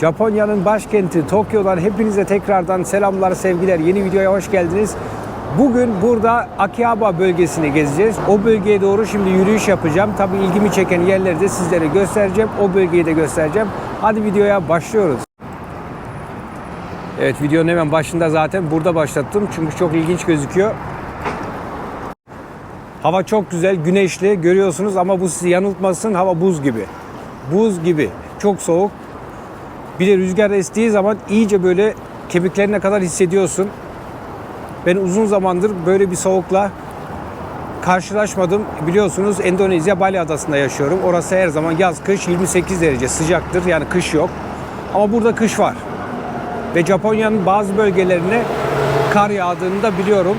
Japonya'nın başkenti Tokyo'dan hepinize tekrardan selamlar, sevgiler. Yeni videoya hoş geldiniz. Bugün burada Akihabara bölgesini gezeceğiz. O bölgeye doğru şimdi yürüyüş yapacağım. Tabii ilgimi çeken yerleri de sizlere göstereceğim. O bölgeyi de göstereceğim. Hadi videoya başlıyoruz. Evet videonun hemen başında zaten burada başlattım. Çünkü çok ilginç gözüküyor. Hava çok güzel, güneşli görüyorsunuz ama bu sizi yanıltmasın. Hava buz gibi. Buz gibi. Çok soğuk. Bir de rüzgar estiği zaman iyice böyle kemiklerine kadar hissediyorsun. Ben uzun zamandır böyle bir soğukla karşılaşmadım. Biliyorsunuz Endonezya Bali Adası'nda yaşıyorum. Orası her zaman yaz kış 28 derece sıcaktır. Yani kış yok. Ama burada kış var. Ve Japonya'nın bazı bölgelerine kar yağdığını da biliyorum.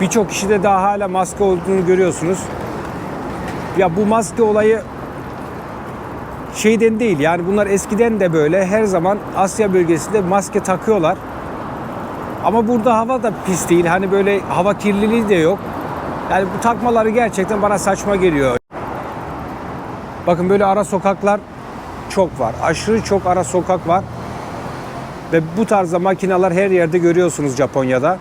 Birçok kişide daha hala maske olduğunu görüyorsunuz. Ya bu maske olayı şeyden değil yani bunlar eskiden de böyle her zaman Asya bölgesinde maske takıyorlar. Ama burada hava da pis değil. Hani böyle hava kirliliği de yok. Yani bu takmaları gerçekten bana saçma geliyor. Bakın böyle ara sokaklar çok var. Aşırı çok ara sokak var. Ve bu tarzda makineler her yerde görüyorsunuz Japonya'da.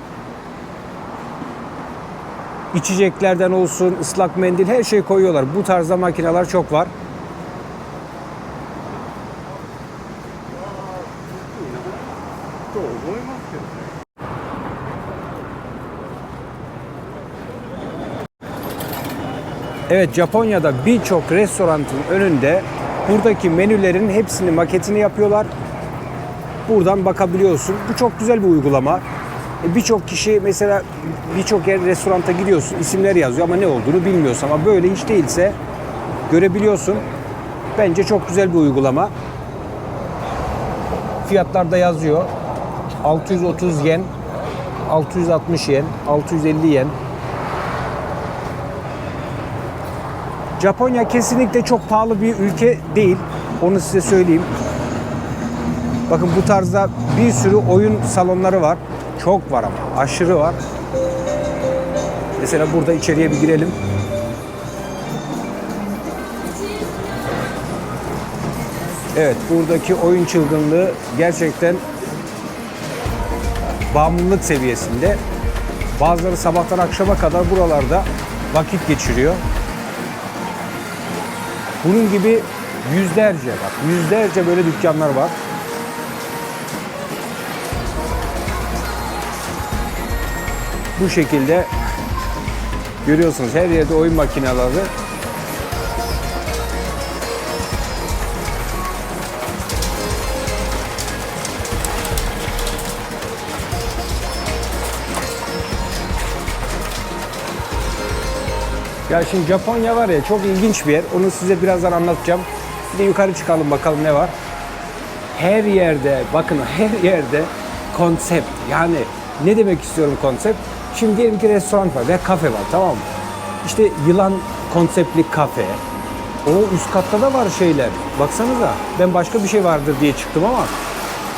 İçeceklerden olsun, ıslak mendil her şey koyuyorlar. Bu tarzda makineler çok var. Evet Japonya'da birçok restoranın önünde buradaki menülerin hepsini maketini yapıyorlar. Buradan bakabiliyorsun. Bu çok güzel bir uygulama. E, Birçok kişi mesela birçok yer restoranta gidiyorsun isimler yazıyor ama ne olduğunu bilmiyorsun ama böyle hiç değilse görebiliyorsun. Bence çok güzel bir uygulama. Fiyatlar da yazıyor. 630 yen, 660 yen, 650 yen. Japonya kesinlikle çok pahalı bir ülke değil. Onu size söyleyeyim. Bakın bu tarzda bir sürü oyun salonları var. Çok var ama aşırı var. Mesela burada içeriye bir girelim. Evet buradaki oyun çılgınlığı gerçekten bağımlılık seviyesinde. Bazıları sabahtan akşama kadar buralarda vakit geçiriyor. Bunun gibi yüzlerce bak yüzlerce böyle dükkanlar var. Bu şekilde görüyorsunuz her yerde oyun makineleri. Ya şimdi Japonya var ya çok ilginç bir yer. Onu size birazdan anlatacağım. Bir de yukarı çıkalım bakalım ne var. Her yerde bakın her yerde konsept. Yani ne demek istiyorum konsept? Şimdi diyelim ki restoran var veya kafe var tamam mı? İşte yılan konseptli kafe. O üst katta da var şeyler. Baksanıza ben başka bir şey vardır diye çıktım ama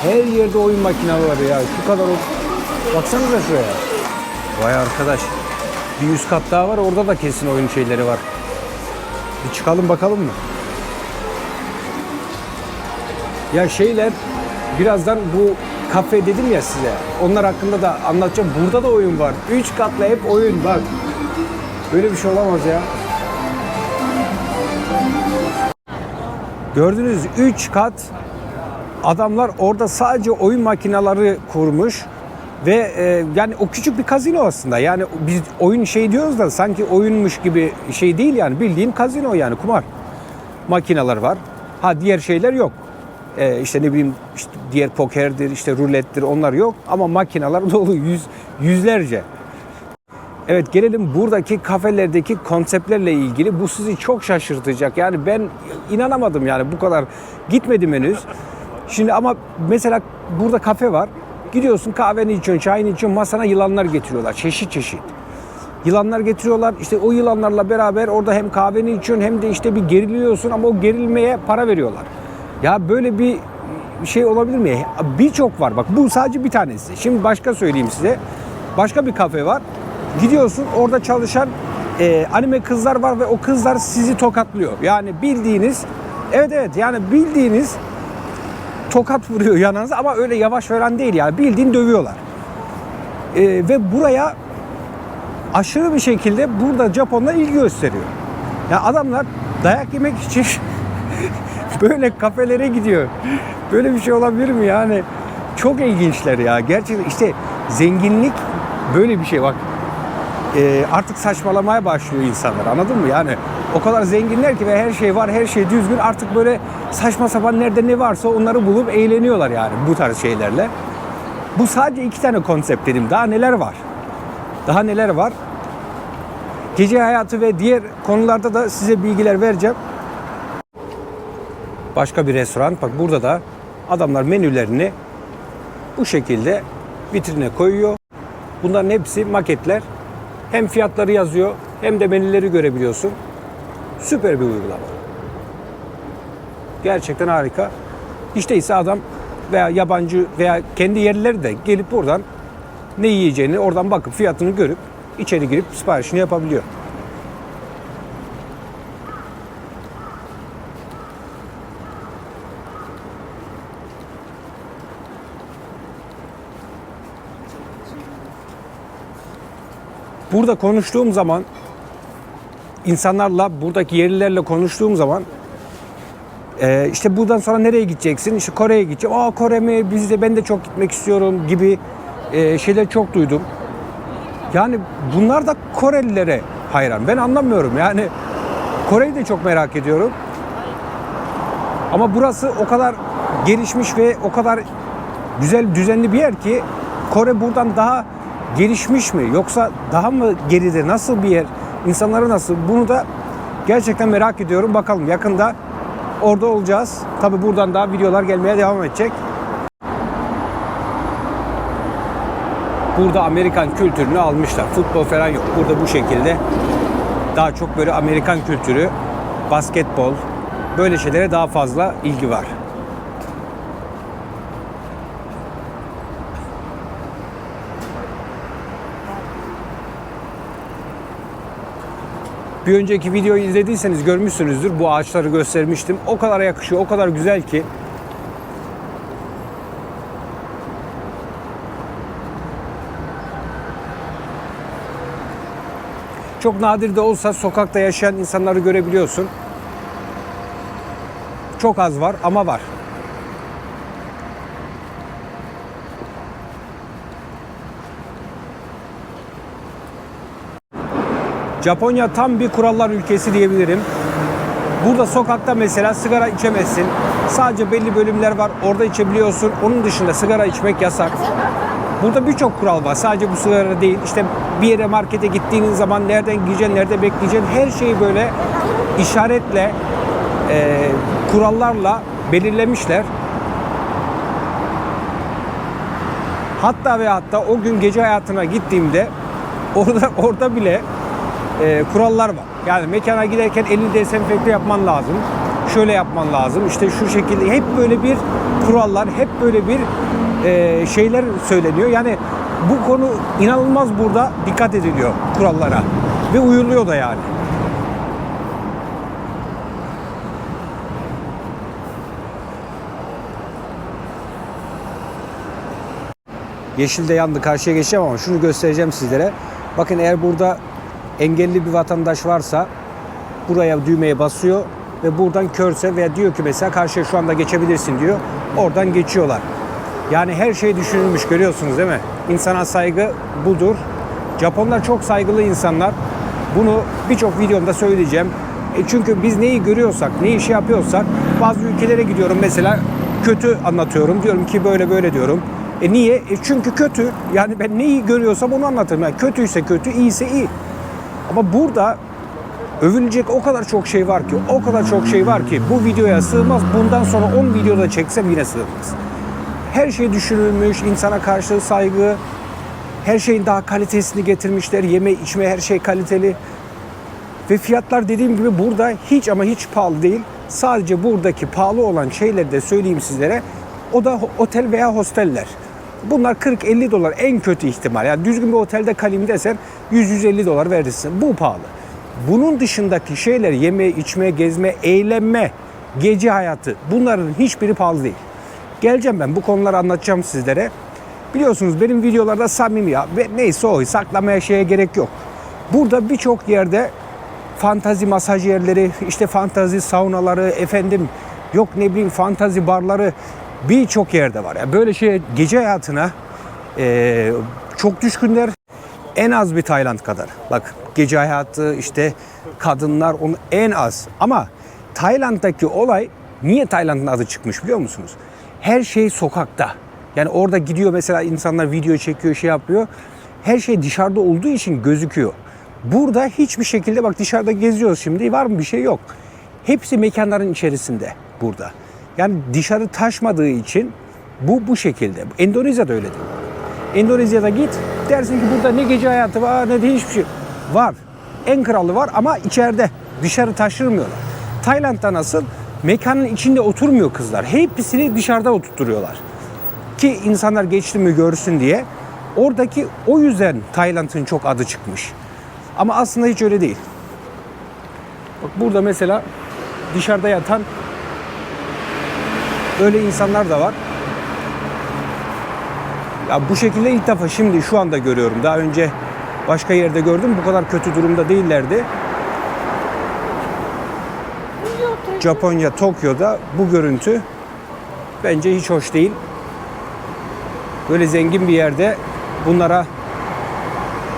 her yerde oyun makineleri ya. Şu kadar o... Baksanıza şuraya. Vay arkadaş. Bir üst kat daha var orada da kesin oyun şeyleri var. Bir çıkalım bakalım mı? Ya şeyler birazdan bu kafe dedim ya size. Onlar hakkında da anlatacağım. Burada da oyun var. Üç katlı hep oyun bak. Böyle bir şey olamaz ya. Gördünüz 3 kat adamlar orada sadece oyun makineleri kurmuş ve e, yani o küçük bir kazino aslında. Yani biz oyun şey diyoruz da sanki oyunmuş gibi şey değil yani bildiğin kazino yani kumar. Makineler var. Ha diğer şeyler yok. E, işte ne bileyim işte diğer pokerdir, işte rulettir onlar yok ama makineler dolu yüz yüzlerce. Evet gelelim buradaki kafelerdeki konseptlerle ilgili. Bu sizi çok şaşırtacak. Yani ben inanamadım yani bu kadar gitmedim henüz. Şimdi ama mesela burada kafe var. Gidiyorsun kahveni içiyorsun, çayını içiyorsun, masana yılanlar getiriyorlar. Çeşit çeşit. Yılanlar getiriyorlar. İşte o yılanlarla beraber orada hem kahveni içiyorsun hem de işte bir geriliyorsun ama o gerilmeye para veriyorlar. Ya böyle bir şey olabilir mi? Birçok var bak bu sadece bir tanesi. Şimdi başka söyleyeyim size. Başka bir kafe var. Gidiyorsun orada çalışan e, anime kızlar var ve o kızlar sizi tokatlıyor. Yani bildiğiniz evet evet yani bildiğiniz tokat vuruyor yanınıza ama öyle yavaş falan değil yani bildiğin dövüyorlar. E, ve buraya aşırı bir şekilde burada Japonlar ilgi gösteriyor. Ya adamlar dayak yemek için böyle kafelere gidiyor. Böyle bir şey olabilir mi yani? Çok ilginçler ya. Gerçekten işte zenginlik böyle bir şey bak. e, artık saçmalamaya başlıyor insanlar anladın mı? Yani o kadar zenginler ki ve her şey var, her şey düzgün. Artık böyle saçma sapan nerede ne varsa onları bulup eğleniyorlar yani bu tarz şeylerle. Bu sadece iki tane konsept dedim. Daha neler var? Daha neler var? Gece hayatı ve diğer konularda da size bilgiler vereceğim. Başka bir restoran. Bak burada da adamlar menülerini bu şekilde vitrine koyuyor. Bunların hepsi maketler. Hem fiyatları yazıyor hem de menüleri görebiliyorsun. Süper bir uygulama. Gerçekten harika. İşte ise adam veya yabancı veya kendi yerlileri de gelip buradan ne yiyeceğini oradan bakıp fiyatını görüp içeri girip siparişini yapabiliyor. Burada konuştuğum zaman insanlarla buradaki yerlilerle konuştuğum zaman e, işte buradan sonra nereye gideceksin? İşte Kore'ye gideceğim. Aa Kore mi? Biz de ben de çok gitmek istiyorum gibi e, şeyler çok duydum. Yani bunlar da Korelilere hayran. Ben anlamıyorum. Yani Kore'yi de çok merak ediyorum. Ama burası o kadar gelişmiş ve o kadar güzel düzenli bir yer ki Kore buradan daha gelişmiş mi? Yoksa daha mı geride? Nasıl bir yer? İnsanları nasıl? Bunu da gerçekten merak ediyorum. Bakalım yakında orada olacağız. Tabi buradan daha videolar gelmeye devam edecek. Burada Amerikan kültürünü almışlar. Futbol falan yok. Burada bu şekilde daha çok böyle Amerikan kültürü basketbol böyle şeylere daha fazla ilgi var Bir önceki videoyu izlediyseniz görmüşsünüzdür. Bu ağaçları göstermiştim. O kadar yakışıyor, o kadar güzel ki. Çok nadir de olsa sokakta yaşayan insanları görebiliyorsun. Çok az var ama var. Japonya tam bir kurallar ülkesi diyebilirim. Burada sokakta mesela sigara içemezsin. Sadece belli bölümler var. Orada içebiliyorsun. Onun dışında sigara içmek yasak. Burada birçok kural var. Sadece bu sigara değil. İşte bir yere markete gittiğiniz zaman nereden gideceksin, nerede bekleyeceksin. Her şeyi böyle işaretle, e, kurallarla belirlemişler. Hatta ve hatta o gün gece hayatına gittiğimde orada orada bile e, kurallar var. Yani mekana giderken elini dezenfekte yapman lazım. Şöyle yapman lazım. İşte şu şekilde hep böyle bir kurallar, hep böyle bir e, şeyler söyleniyor. Yani bu konu inanılmaz burada dikkat ediliyor kurallara ve uyuluyor da yani. Yeşilde yandı karşıya geçeceğim ama şunu göstereceğim sizlere. Bakın eğer burada engelli bir vatandaş varsa buraya düğmeye basıyor ve buradan körse veya diyor ki mesela karşıya şu anda geçebilirsin diyor. Oradan geçiyorlar. Yani her şey düşünülmüş görüyorsunuz değil mi? İnsana saygı budur. Japonlar çok saygılı insanlar. Bunu birçok videomda söyleyeceğim. E çünkü biz neyi görüyorsak, neyi şey yapıyorsak bazı ülkelere gidiyorum mesela kötü anlatıyorum. Diyorum ki böyle böyle diyorum. E niye? E çünkü kötü. Yani ben neyi görüyorsam onu anlatırım. Yani kötüyse kötü, iyiyse iyi. Ama burada övülecek o kadar çok şey var ki, o kadar çok şey var ki bu videoya sığmaz. Bundan sonra 10 videoda çeksem yine sığmaz. Her şey düşünülmüş, insana karşı saygı, her şeyin daha kalitesini getirmişler. Yeme, içme her şey kaliteli. Ve fiyatlar dediğim gibi burada hiç ama hiç pahalı değil. Sadece buradaki pahalı olan şeyleri de söyleyeyim sizlere. O da otel veya hosteller. Bunlar 40-50 dolar en kötü ihtimal. Yani düzgün bir otelde kalayım desen 100-150 dolar verirsin. Bu pahalı. Bunun dışındaki şeyler yeme, içme, gezme, eğlenme, gece hayatı bunların hiçbiri pahalı değil. Geleceğim ben bu konuları anlatacağım sizlere. Biliyorsunuz benim videolarda samimi ya. Ve neyse o saklamaya şeye gerek yok. Burada birçok yerde fantazi masaj yerleri, işte fantazi saunaları, efendim yok ne bileyim fantazi barları birçok yerde var. Yani böyle şey gece hayatına eee, çok düşkünler. En az bir Tayland kadar. Bak gece hayatı işte kadınlar onu en az. Ama Tayland'daki olay niye Tayland'ın adı çıkmış biliyor musunuz? Her şey sokakta. Yani orada gidiyor mesela insanlar video çekiyor şey yapıyor. Her şey dışarıda olduğu için gözüküyor. Burada hiçbir şekilde bak dışarıda geziyoruz şimdi var mı bir şey yok. Hepsi mekanların içerisinde burada. Yani dışarı taşmadığı için bu bu şekilde. Endonezya'da öyle değil. Endonezya'da git dersin ki burada ne gece hayatı var ne de hiçbir şey var. En kralı var ama içeride dışarı taşırmıyorlar. Tayland'da nasıl? Mekanın içinde oturmuyor kızlar. Hepsini dışarıda oturtuyorlar. Ki insanlar geçti mi görsün diye. Oradaki o yüzden Tayland'ın çok adı çıkmış. Ama aslında hiç öyle değil. Bak burada mesela dışarıda yatan öyle insanlar da var. Ya bu şekilde ilk defa şimdi şu anda görüyorum. Daha önce başka yerde gördüm. Bu kadar kötü durumda değillerdi. Japonya, Tokyo'da bu görüntü bence hiç hoş değil. Böyle zengin bir yerde bunlara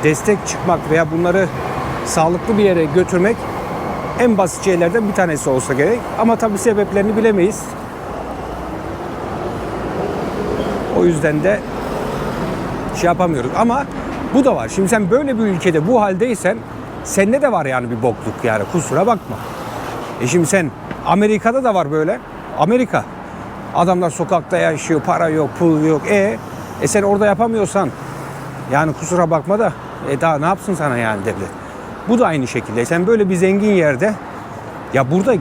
destek çıkmak veya bunları sağlıklı bir yere götürmek en basit şeylerden bir tanesi olsa gerek. Ama tabii sebeplerini bilemeyiz. O yüzden de şey yapamıyoruz. Ama bu da var. Şimdi sen böyle bir ülkede bu haldeysen sende de var yani bir bokluk yani kusura bakma. E şimdi sen Amerika'da da var böyle. Amerika. Adamlar sokakta yaşıyor, para yok, pul yok. E, e sen orada yapamıyorsan yani kusura bakma da e daha ne yapsın sana yani devlet. Bu da aynı şekilde. Sen böyle bir zengin yerde ya burada e,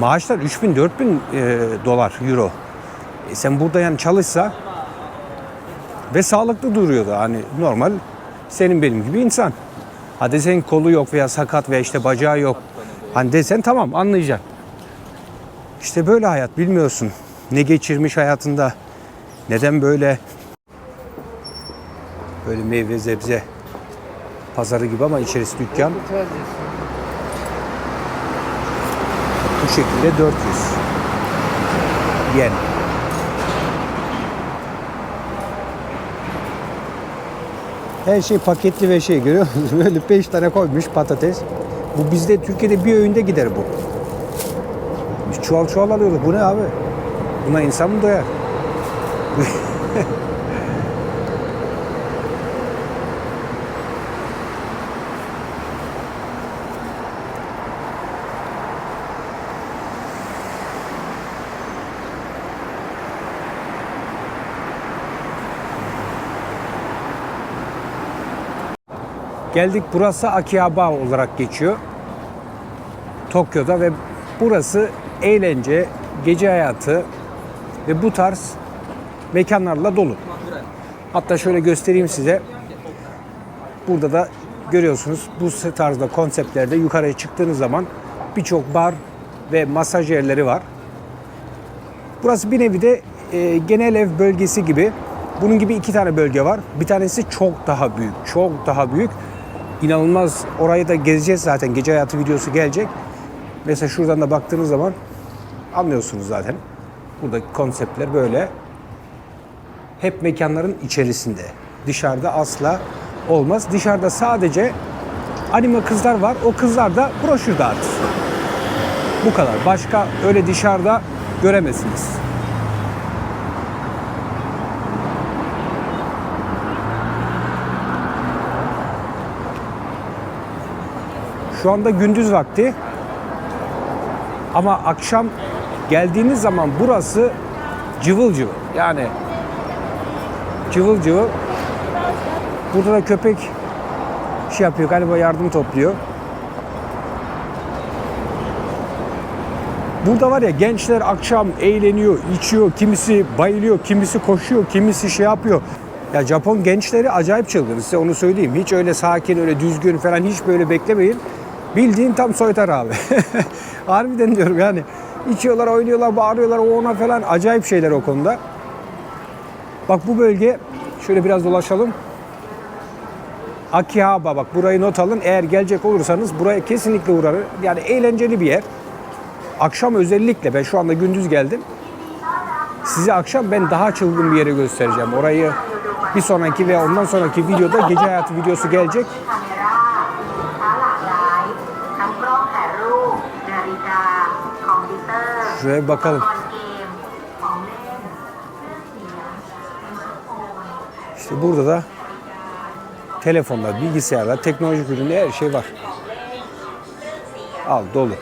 maaşlar 3000 4000 e, dolar euro. E sen burada yani çalışsa ve sağlıklı duruyordu. Hani normal senin benim gibi insan. Hadi senin kolu yok veya sakat veya işte bacağı yok. Hani desen tamam anlayacaksın. İşte böyle hayat bilmiyorsun. Ne geçirmiş hayatında. Neden böyle böyle meyve zebze pazarı gibi ama içerisi dükkan. Bu şekilde 400 yen. Her şey paketli ve şey görüyor musunuz? Böyle 5 tane koymuş patates. Bu bizde Türkiye'de bir öğünde gider bu. Biz çuval çuval alıyoruz. Bu ne abi? Buna insan mı doyar? Geldik burası Akihabara olarak geçiyor. Tokyo'da ve burası eğlence, gece hayatı ve bu tarz mekanlarla dolu. Hatta şöyle göstereyim size. Burada da görüyorsunuz bu tarzda konseptlerde yukarıya çıktığınız zaman birçok bar ve masaj yerleri var. Burası bir nevi de e, genel ev bölgesi gibi. Bunun gibi iki tane bölge var. Bir tanesi çok daha büyük, çok daha büyük. İnanılmaz. Orayı da gezeceğiz zaten. Gece hayatı videosu gelecek. Mesela şuradan da baktığınız zaman anlıyorsunuz zaten. Buradaki konseptler böyle. Hep mekanların içerisinde. Dışarıda asla olmaz. Dışarıda sadece anime kızlar var. O kızlar da broşür dağıtır. Bu kadar. Başka öyle dışarıda göremezsiniz. Şu anda gündüz vakti. Ama akşam geldiğiniz zaman burası cıvıl cıvıl. Yani cıvıl cıvıl. Burada da köpek şey yapıyor galiba yardım topluyor. Burada var ya gençler akşam eğleniyor, içiyor, kimisi bayılıyor, kimisi koşuyor, kimisi şey yapıyor. Ya Japon gençleri acayip çılgın size onu söyleyeyim. Hiç öyle sakin, öyle düzgün falan hiç böyle beklemeyin. Bildiğin tam soytar abi. Harbiden diyorum yani. İçiyorlar, oynuyorlar, bağırıyorlar o ona falan. Acayip şeyler o konuda. Bak bu bölge, şöyle biraz dolaşalım. Akihaba bak burayı not alın. Eğer gelecek olursanız buraya kesinlikle uğrarım. Yani eğlenceli bir yer. Akşam özellikle ben şu anda gündüz geldim. Size akşam ben daha çılgın bir yere göstereceğim. Orayı bir sonraki ve ondan sonraki videoda gece hayatı videosu gelecek. Şuraya bir bakalım. İşte burada da telefonlar, bilgisayarlar, teknolojik ürünler her şey var. Al dolu.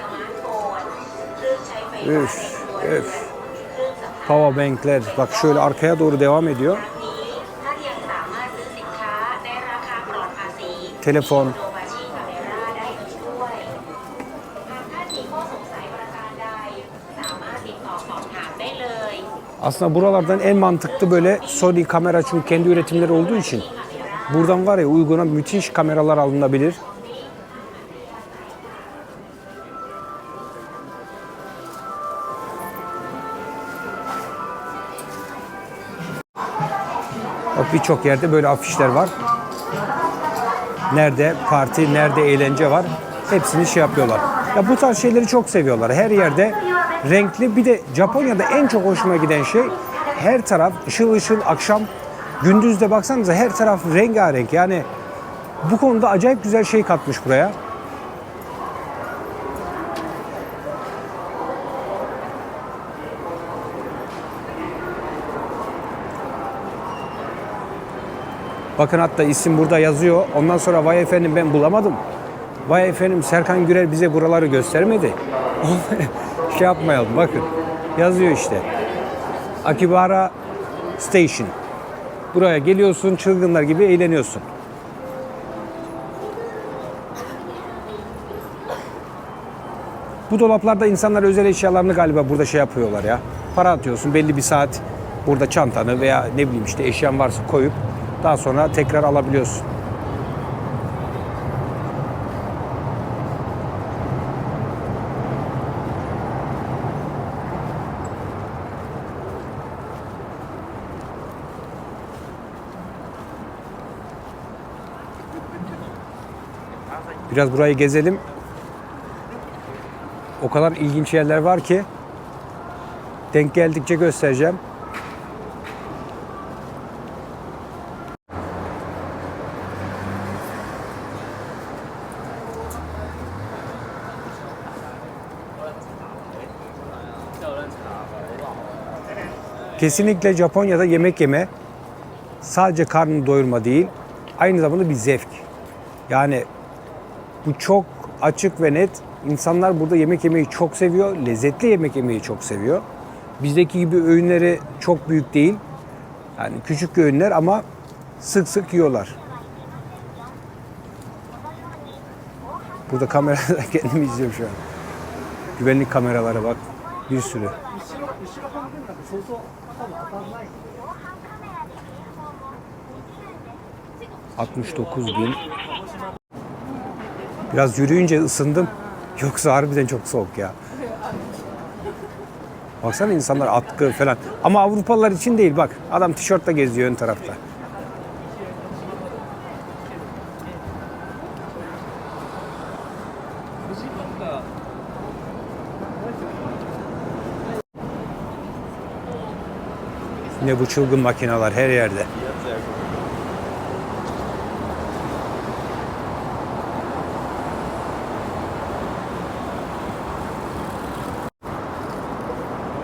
Üf, üf. Power bankler. Bak şöyle arkaya doğru devam ediyor. Telefon, Aslında buralardan en mantıklı böyle Sony kamera çünkü kendi üretimleri olduğu için buradan var ya uyguna müthiş kameralar alınabilir. Bak birçok yerde böyle afişler var. Nerede parti, nerede eğlence var hepsini şey yapıyorlar. Ya bu tarz şeyleri çok seviyorlar. Her yerde renkli. Bir de Japonya'da en çok hoşuma giden şey her taraf ışıl ışıl akşam gündüzde baksanıza her taraf rengarenk. Yani bu konuda acayip güzel şey katmış buraya. Bakın hatta isim burada yazıyor. Ondan sonra vay efendim ben bulamadım. Vay efendim Serkan Gürer bize buraları göstermedi. şey yapmayalım bakın. Yazıyor işte. Akibara Station. Buraya geliyorsun çılgınlar gibi eğleniyorsun. Bu dolaplarda insanlar özel eşyalarını galiba burada şey yapıyorlar ya. Para atıyorsun belli bir saat burada çantanı veya ne bileyim işte eşyan varsa koyup daha sonra tekrar alabiliyorsun. Biraz burayı gezelim. O kadar ilginç yerler var ki denk geldikçe göstereceğim. Kesinlikle Japonya'da yemek yeme sadece karnını doyurma değil, aynı zamanda bir zevk. Yani bu çok açık ve net. İnsanlar burada yemek yemeyi çok seviyor. Lezzetli yemek yemeyi çok seviyor. Bizdeki gibi öğünleri çok büyük değil. Yani küçük öğünler ama sık sık yiyorlar. Burada kameradan kendimi izliyorum şu an. Güvenlik kameraları bak. Bir sürü. 69 bin. Biraz yürüyünce ısındım. Yoksa harbiden çok soğuk ya. Baksana insanlar atkı falan. Ama Avrupalılar için değil bak. Adam tişörtle geziyor ön tarafta. Ne bu çılgın makineler her yerde.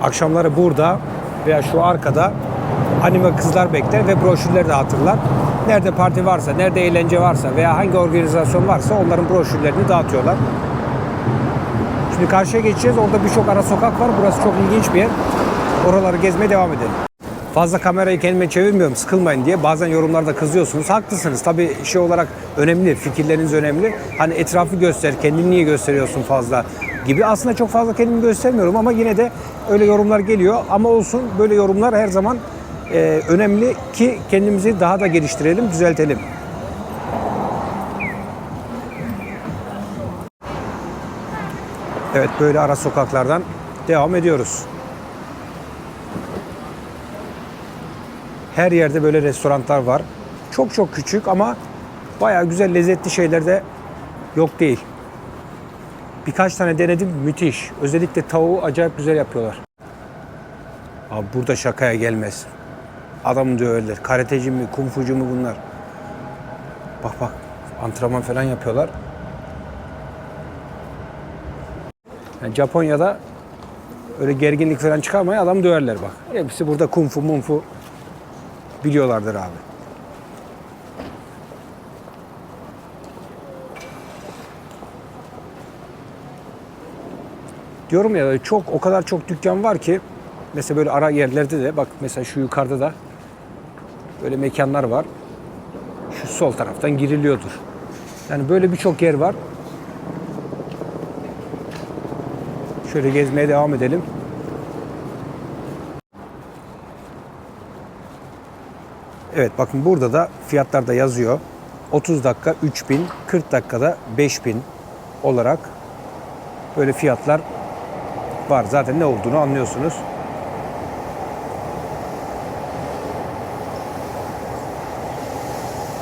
Akşamları burada veya şu arkada anime kızlar bekler ve broşürleri dağıtırlar. Nerede parti varsa, nerede eğlence varsa veya hangi organizasyon varsa onların broşürlerini dağıtıyorlar. Şimdi karşıya geçeceğiz. Orada birçok ara sokak var. Burası çok ilginç bir yer. Oraları gezmeye devam edelim. Fazla kamerayı kendime çevirmiyorum sıkılmayın diye. Bazen yorumlarda kızıyorsunuz. Haklısınız. Tabii şey olarak önemli. Fikirleriniz önemli. Hani etrafı göster. Kendini niye gösteriyorsun fazla? gibi. Aslında çok fazla kendimi göstermiyorum ama yine de öyle yorumlar geliyor. Ama olsun böyle yorumlar her zaman e, önemli ki kendimizi daha da geliştirelim, düzeltelim. Evet böyle ara sokaklardan devam ediyoruz. Her yerde böyle restoranlar var. Çok çok küçük ama bayağı güzel lezzetli şeyler de yok değil. Birkaç tane denedim müthiş. Özellikle tavuğu acayip güzel yapıyorlar. Abi burada şakaya gelmez. Adam döverler. Karateci mi, kumfucu mu bunlar? Bak bak antrenman falan yapıyorlar. Yani Japonya'da öyle gerginlik falan çıkarmaya adam döverler bak. Hepsi burada kung fu mumfu biliyorlardır abi. Diyorum ya çok o kadar çok dükkan var ki mesela böyle ara yerlerde de bak mesela şu yukarıda da böyle mekanlar var. Şu sol taraftan giriliyordur. Yani böyle birçok yer var. Şöyle gezmeye devam edelim. Evet bakın burada da fiyatlar da yazıyor. 30 dakika 3000, 40 dakikada 5000 olarak böyle fiyatlar var. Zaten ne olduğunu anlıyorsunuz.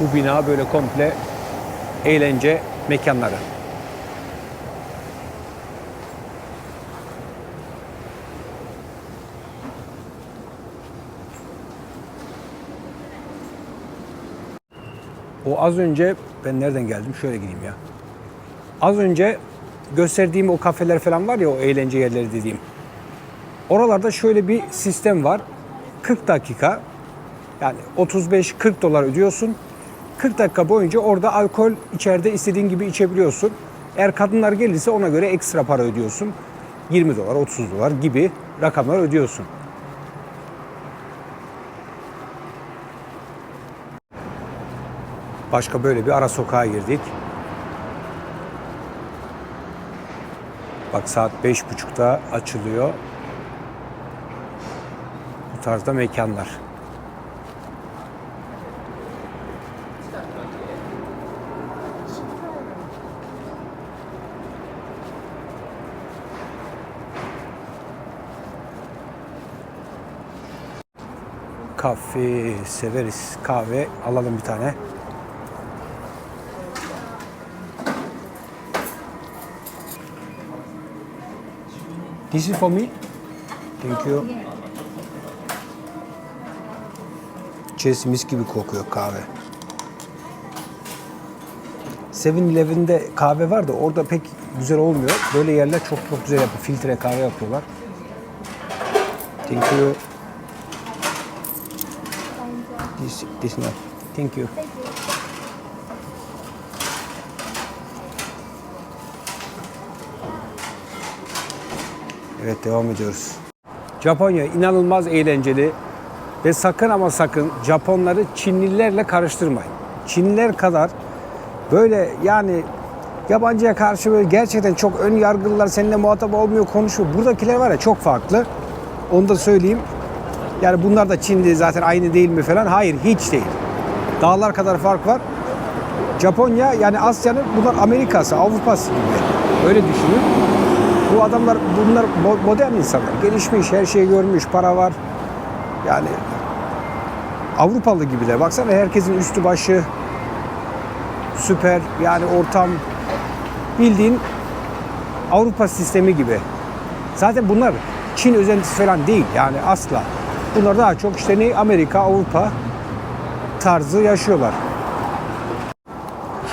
Bu bina böyle komple eğlence mekanları. O az önce ben nereden geldim? Şöyle gideyim ya. Az önce gösterdiğim o kafeler falan var ya o eğlence yerleri dediğim. Oralarda şöyle bir sistem var. 40 dakika yani 35-40 dolar ödüyorsun. 40 dakika boyunca orada alkol içeride istediğin gibi içebiliyorsun. Eğer kadınlar gelirse ona göre ekstra para ödüyorsun. 20 dolar, 30 dolar gibi rakamlar ödüyorsun. Başka böyle bir ara sokağa girdik. Bak saat beş buçukta açılıyor. Bu tarzda mekanlar. Kahve severiz. Kahve alalım bir tane. This is for me. Thank you. İçerisi mis gibi kokuyor kahve. 7-Eleven'de kahve var da orada pek güzel olmuyor. Böyle yerler çok çok güzel yapıyor. Filtre kahve yapıyorlar. Thank you. This, this not. Thank you. Evet devam ediyoruz. Japonya inanılmaz eğlenceli ve sakın ama sakın Japonları Çinlilerle karıştırmayın. Çinliler kadar böyle yani yabancıya karşı böyle gerçekten çok ön yargılılar seninle muhatap olmuyor konuşuyor. Buradakiler var ya çok farklı. Onu da söyleyeyim. Yani bunlar da Çinli zaten aynı değil mi falan. Hayır hiç değil. Dağlar kadar fark var. Japonya yani Asya'nın bunlar Amerika'sı, Avrupa'sı gibi. Öyle düşünün. Bu adamlar bunlar mo- modern insanlar. Gelişmiş, her şeyi görmüş, para var. Yani Avrupalı gibiler. Baksana herkesin üstü başı süper. Yani ortam bildiğin Avrupa sistemi gibi. Zaten bunlar Çin özentisi falan değil yani asla. Bunlar daha çok işte ne Amerika, Avrupa tarzı yaşıyorlar.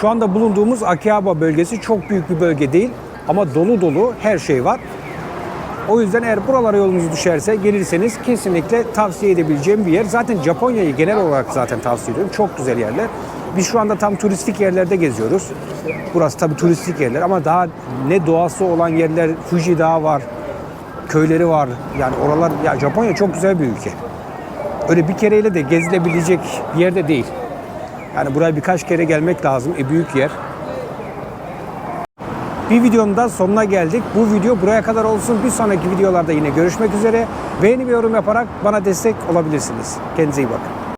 Şu anda bulunduğumuz Akihabara bölgesi çok büyük bir bölge değil ama dolu dolu her şey var. O yüzden eğer buralara yolunuz düşerse gelirseniz kesinlikle tavsiye edebileceğim bir yer. Zaten Japonya'yı genel olarak zaten tavsiye ediyorum. Çok güzel yerler. Biz şu anda tam turistik yerlerde geziyoruz. Burası tabii turistik yerler ama daha ne doğası olan yerler, Fuji Dağı var, köyleri var. Yani oralar ya Japonya çok güzel bir ülke. Öyle bir kereyle de gezilebilecek bir yerde değil. Yani buraya birkaç kere gelmek lazım. E büyük yer. Bir videonun da sonuna geldik. Bu video buraya kadar olsun. Bir sonraki videolarda yine görüşmek üzere. Beğeni ve yorum yaparak bana destek olabilirsiniz. Kendinize iyi bakın.